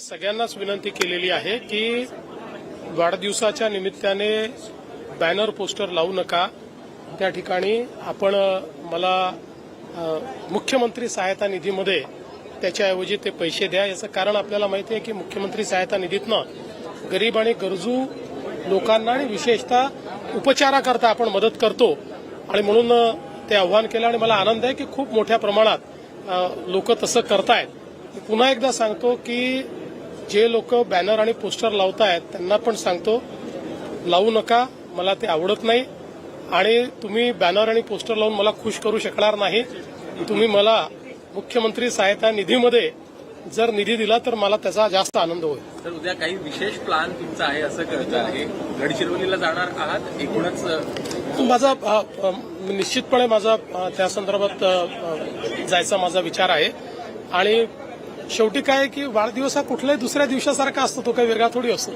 सगळ्यांनाच विनंती केलेली आहे की वाढदिवसाच्या निमित्ताने बॅनर पोस्टर लावू नका. त्या ठिकाणी आपण मला मुख्यमंत्री सहायता निधीमध्ये त्याच्याऐवजी ते पैसे द्या. याचं कारण आपल्याला माहिती आहे की मुख्यमंत्री सहायता निधीतनं गरीब आणि गरजू लोकांना आणि विशेषतः उपचाराकरता आपण मदत करतो. आणि म्हणून ते आव्हान केलं आणि मला आनंद आहे की खूप मोठ्या प्रमाणात लोक तसं करतायत. पुन्हा एकदा सांगतो की जे लोक बॅनर आणि पोस्टर लावतायत त्यांना पण सांगतो लावू नका मला ते आवडत नाही. आणि तुम्ही बॅनर आणि पोस्टर लावून मला खुश करू शकणार नाही. तुम्ही मला मुख्यमंत्री सहायता निधीमध्ये जर निधी दिला तर मला त्याचा जास्त आनंद होईल. तर उद्या काही विशेष प्लान तुमचा आहे असं कळतं आहे. गडचिरोलीला जाणार आहात एकूणच माझा निश्चितपणे माझा त्या संदर्भात जायचा माझा विचार आहे. आणि शेवटी काय की वाढदिवस हा कुठल्याही दुसऱ्या दिवसासारखा असतो तो काही वेगळा थोडी असतो.